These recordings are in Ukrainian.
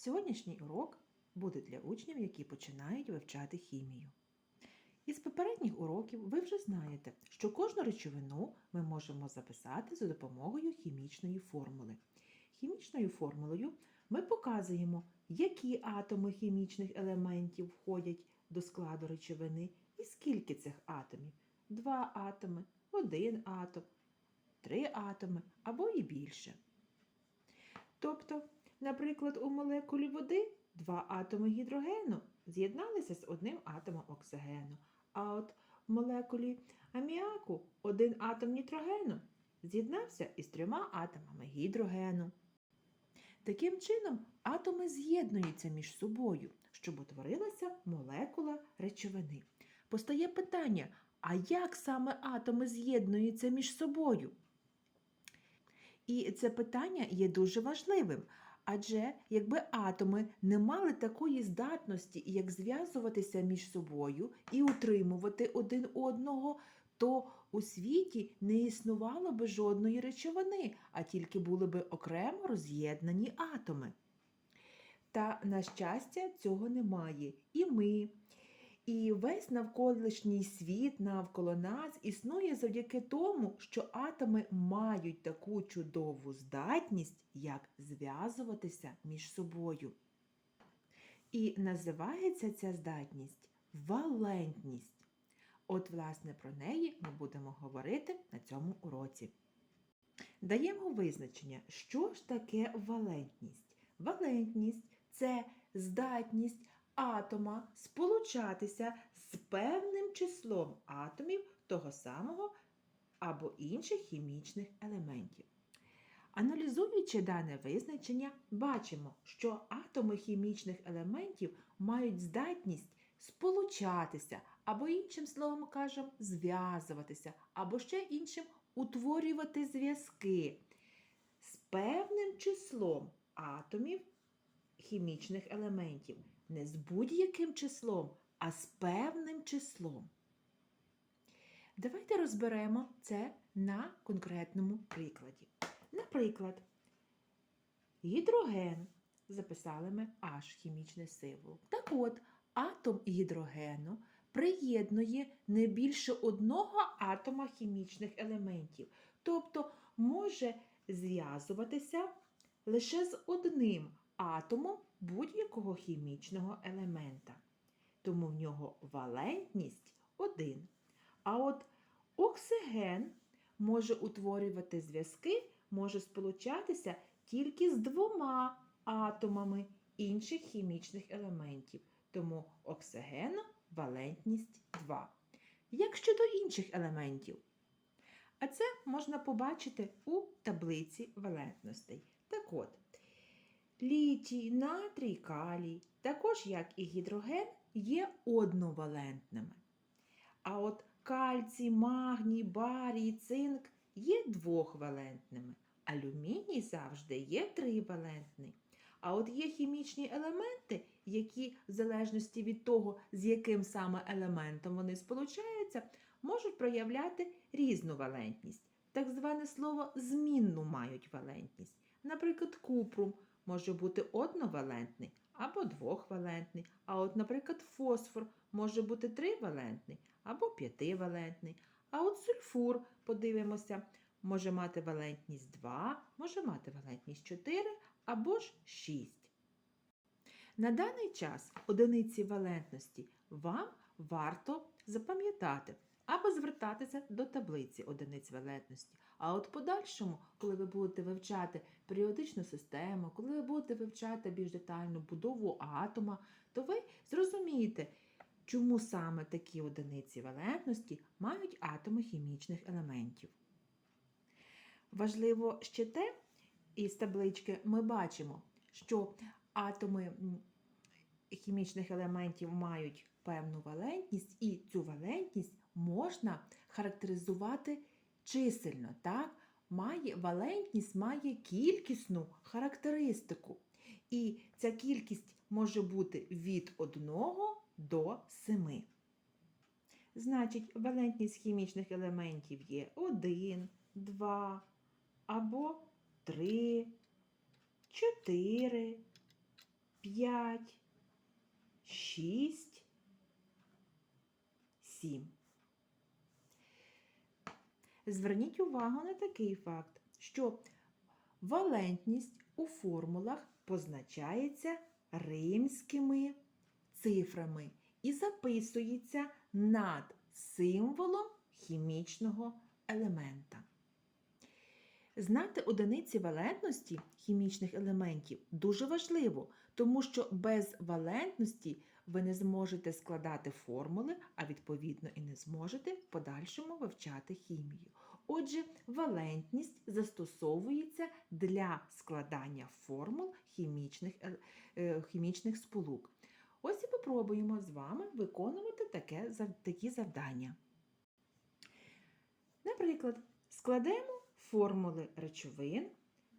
Сьогоднішній урок буде для учнів, які починають вивчати хімію. Із попередніх уроків ви вже знаєте, що кожну речовину ми можемо записати за допомогою хімічної формули. Хімічною формулою ми показуємо, які атоми хімічних елементів входять до складу речовини і скільки цих атомів. Два атоми, один атом, три атоми або і більше. Тобто, наприклад, у молекулі води два атоми гідрогену з'єдналися з одним атомом оксигену, а от в молекулі аміаку один атом нітрогену з'єднався із трьома атомами гідрогену. Таким чином, атоми з'єднуються між собою, щоб утворилася молекула речовини. Постає питання: а як саме атоми з'єднуються між собою? І це питання є дуже важливим. Адже якби атоми не мали такої здатності, як зв'язуватися між собою і утримувати один одного, то у світі не існувало би жодної речовини, а тільки були би окремо роз'єднані атоми. Та, на щастя, цього немає. І ми, і весь навколишній світ навколо нас існує завдяки тому, що атоми мають таку чудову здатність, як зв'язуватися між собою. І називається ця здатність валентність. От, власне, про неї ми будемо говорити на цьому уроці. Даємо визначення, що ж таке валентність. Валентність це здатність атома сполучатися з певним числом атомів того самого або інших хімічних елементів. Аналізуючи дане визначення, бачимо, що атоми хімічних елементів мають здатність сполучатися, або іншим словом кажемо, зв'язуватися, або ще іншим утворювати зв'язки з певним числом атомів хімічних елементів. Не з будь-яким числом, а з певним числом. Давайте розберемо це на конкретному прикладі. Наприклад, гідроген записали ми H хімічний символ. Так от, атом гідрогену приєднує не більше одного атома хімічних елементів, тобто може зв'язуватися лише з одним атомом будь-якого хімічного елемента. Тому в нього валентність 1. А от оксиген може утворювати зв'язки, може сполучатися тільки з двома атомами інших хімічних елементів. Тому оксигену валентність 2. Як щодо інших елементів? А це можна побачити у таблиці валентностей. Так от, літій, натрій, калій, також як і гідроген, є одновалентними. А от кальцій, магній, барій, цинк є двохвалентними. Алюміній завжди є тривалентний. А от є хімічні елементи, які, в залежності від того, з яким саме елементом вони сполучаються, можуть проявляти різну валентність. Так зване слово змінну мають валентність. Наприклад, купрум може бути одновалентний або двохвалентний. А от, наприклад, фосфор може бути тривалентний або п'ятивалентний. А от сульфур, подивимося, може мати валентність 2, може мати валентність 4 або ж 6. На даний час одиниці валентності вам варто запам'ятати або звертатися до таблиці одиниць валентності. А от в подальшому, коли ви будете вивчати періодичну систему, коли ви будете вивчати більш детальну будову атома, то ви зрозумієте, чому саме такі одиниці валентності мають атоми хімічних елементів. Важливо ще те, із таблички ми бачимо, що атоми хімічних елементів мають певну валентність, і цю валентність можна характеризувати чисельно. Так? Має, валентність має кількісну характеристику. І ця кількість може бути від 1 до 7. Значить, валентність хімічних елементів є 1, 2 або 3, 4, 5, 6, 7. Зверніть увагу на такий факт, що валентність у формулах позначається римськими цифрами і записується над символом хімічного елемента. Знати одиниці валентності хімічних елементів дуже важливо, тому що без валентності ви не зможете складати формули, а відповідно і не зможете в подальшому вивчати хімію. Отже, валентність застосовується для складання формул хімічних, е, хімічних сполук. Ось і попробуємо з вами виконувати таке, такі завдання. Наприклад, складемо формули речовин,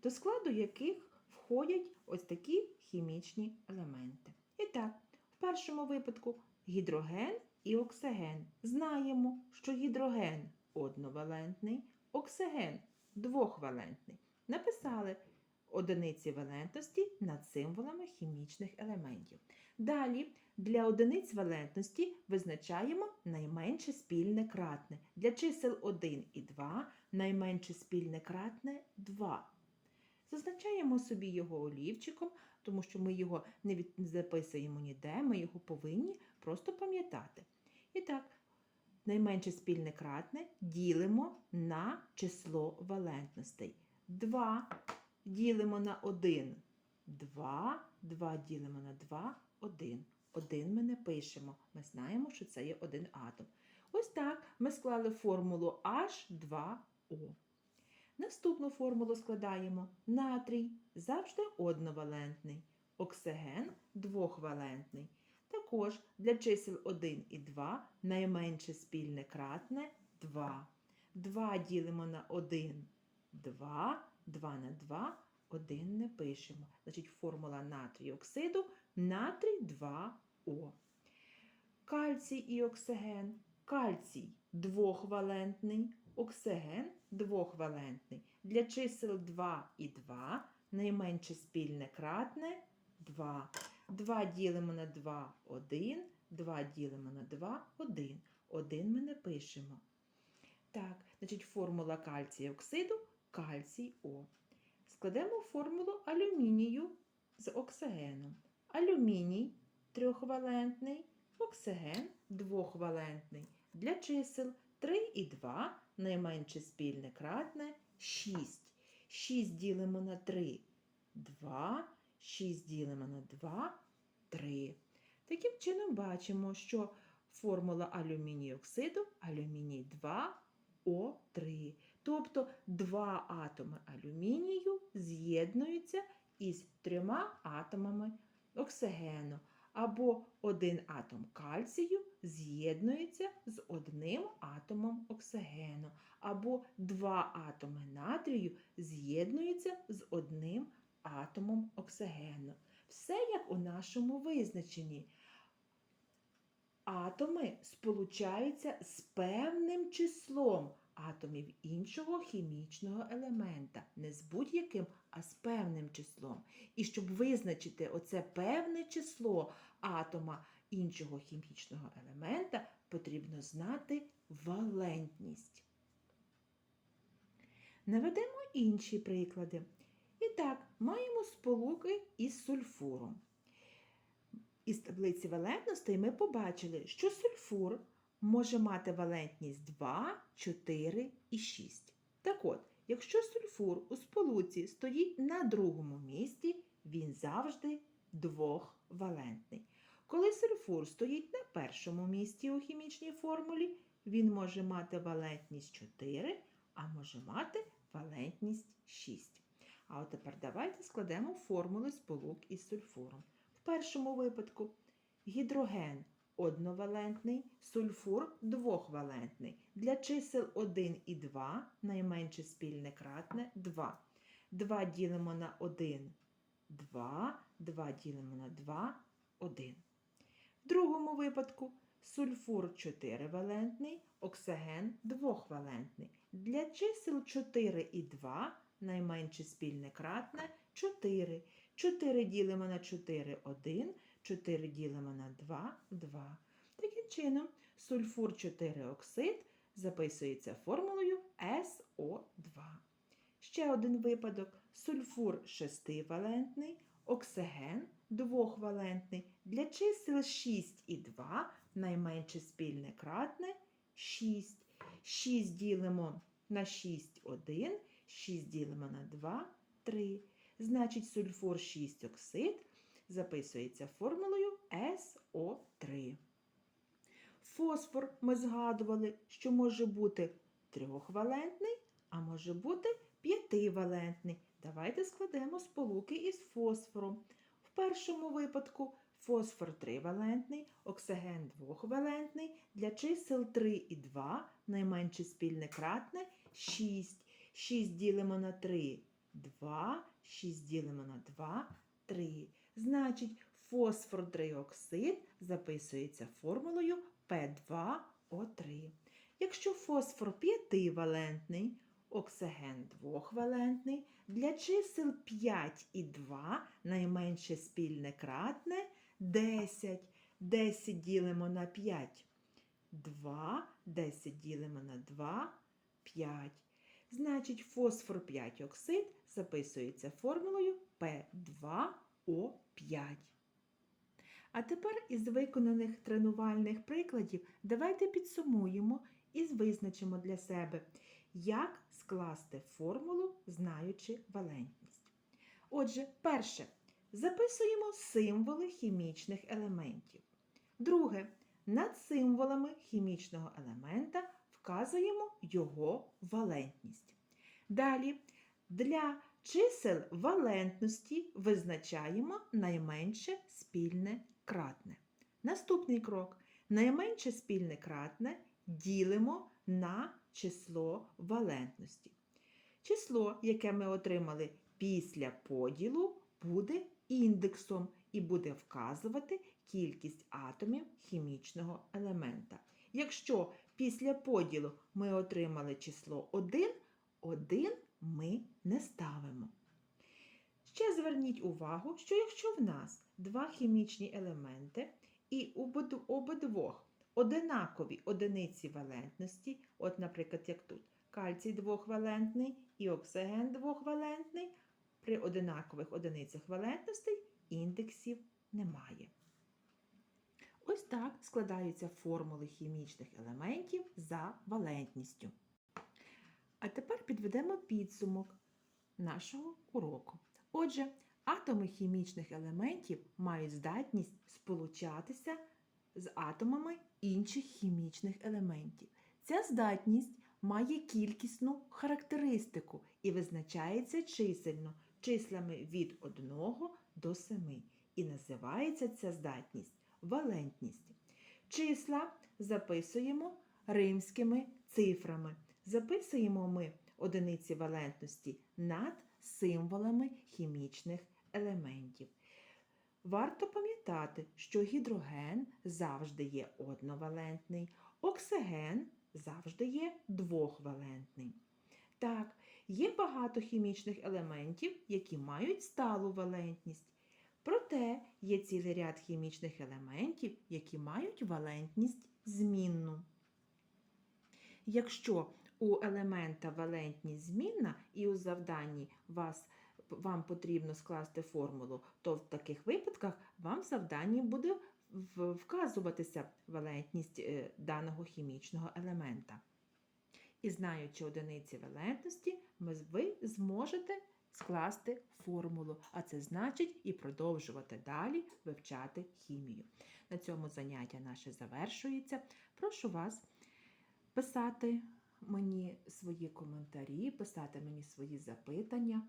до складу яких входять ось такі хімічні елементи. І так, в першому випадку гідроген і оксиген. Знаємо, що гідроген одновалентний, оксиген двохвалентний. Написали одиниці валентності над символами хімічних елементів. Далі для одиниць валентності визначаємо найменше спільне кратне. Для чисел 1 і 2 найменше спільне кратне 2. Зазначаємо собі його олівчиком, тому що ми його не записуємо ніде, ми його повинні просто пам'ятати. І так, найменше спільне кратне ділимо на число валентностей. 2 ділимо на 1. 2, 2 ділимо на 2, 1. 1 ми не пишемо. Ми знаємо, що це є один атом. Ось так ми склали формулу H2O. Наступну формулу складаємо натрій завжди одновалентний, оксиген двохвалентний. Також для чисел 1 і 2 найменше спільне кратне 2. 2 ділимо на 1, 2, 2 на 2, 1 не пишемо. Значить, формула натрію оксиду натрій 2О. Кальцій і оксиген. Кальцій двохвалентний, оксиген двохвалентний. Для чисел 2 і 2 найменше спільне кратне 2. 2 ділимо на 2 1, 2 ділимо на 2 1. 1 ми не пишемо. Так, значить формула кальцію оксиду кальцій О. Складемо формулу алюмінію з оксигеном. Алюміній трьохвалентний, оксиген двохвалентний. Для чисел 3 і 2 найменше спільне кратне 6. 6 ділимо на 3 2, 6 ділимо на 2 3. Таким чином бачимо, що формула алюмінію оксиду алюміній 2О3. Тобто два атоми алюмінію з'єднуються із трьома атомами оксигену, або один атом кальцію з'єднується з одним атомом оксигену, або два атоми натрію з'єднуються з одним атомом оксигену. Все як у нашому визначенні. Атоми сполучаються з певним числом атомів іншого хімічного елемента. Не з будь-яким, а з певним числом. І щоб визначити оце певне число атома іншого хімічного елемента, потрібно знати валентність. Наведемо інші приклади. І так, маємо сполуки із сульфуром. Із таблиці валентностей ми побачили, що сульфур може мати валентність 2, 4 і 6. Так от, якщо сульфур у сполуці стоїть на другому місці, він завжди двохвалентний. Коли сульфур стоїть на першому місці у хімічній формулі, він може мати валентність 4, а може мати валентність 6. А от тепер давайте складемо формули сполук із сульфуром. В першому випадку гідроген одновалентний, сульфур двохвалентний. Для чисел 1 і 2 найменше спільне кратне 2. 2 ділимо на 1 2, 2 ділимо на 2 1. В другому випадку сульфур 4-валентний, оксиген 2-валентний. Для чисел 4 і 2 найменше спільне кратне 4. 4 ділимо на 4 1, 4 ділимо на 2 2. Таким чином, сульфур 4 оксид записується формулою СО2. Ще один випадок: сульфур 6-валентний, оксиген 2-валентний. Для чисел 6 і 2 найменше спільне кратне 6. 6 ділимо на 6 1, 6 ділимо на 2 3. Значить, сульфур 6 оксид записується формулою СО3. Фосфор ми згадували, що може бути трьохвалентний, а може бути п'ятивалентний. Давайте складемо сполуки із фосфором. В першому випадку фосфор тривалентний, оксиген двохвалентний, для чисел 3 і 2 найменше спільне кратне 6. 6 ділимо на 3 2, 6 ділимо на 2 3. Значить, фосфор триоксид записується формулою P2O3. Якщо фосфор п'ятивалентний, оксиген двохвалентний, для чисел 5 і 2 найменше спільне кратне 10. 10 ділимо на 5 2, 10 ділимо на 2 5. Значить, фосфор 5 оксид записується формулою P2O5. А тепер із виконаних тренувальних прикладів давайте підсумуємо і визначимо для себе, як скласти формулу, знаючи валентність. Отже, перше, записуємо символи хімічних елементів. Друге, над символами хімічного елемента вказуємо його валентність. Далі, для чисел валентності визначаємо найменше спільне кратне. Наступний крок. Найменше спільне кратне ділимо на число валентності. Число, яке ми отримали після поділу, буде індексом і буде вказувати кількість атомів хімічного елемента. Якщо після поділу ми отримали число 1, 1 ми не ставимо. Ще зверніть увагу, що якщо в нас два хімічні елементи і обидвох одинакові одиниці валентності, от, наприклад, як тут, кальцій двохвалентний і оксиген двохвалентний, при одинакових одиницях валентностей індексів немає. Ось так складаються формули хімічних елементів за валентністю. А тепер підведемо підсумок нашого уроку. Отже, атоми хімічних елементів мають здатність сполучатися з атомами інших хімічних елементів. Ця здатність має кількісну характеристику і визначається чисельно числами від 1 до 7. І називається ця здатність валентність. Числа записуємо римськими цифрами. Записуємо ми одиниці валентності над символами хімічних елементів. Варто пам'ятати, що гідроген завжди є одновалентний, оксиген завжди є двохвалентний. Так, є багато хімічних елементів, які мають сталу валентність. Проте є цілий ряд хімічних елементів, які мають валентність змінну. Якщо у елемента валентність змінна і у завданні вас, вам потрібно скласти формулу, то в таких випадках вам в завданні буде вказуватися валентність е, даного хімічного елемента. І знаючи одиниці валентності, ви зможете скласти формулу, а це значить і продовжувати далі вивчати хімію. На цьому заняття наше завершується. Прошу вас писати мені свої коментарі, писати мені свої запитання.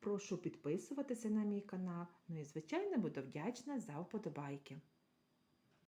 Прошу підписуватися на мій канал. Ну і, звичайно, буду вдячна за вподобайки.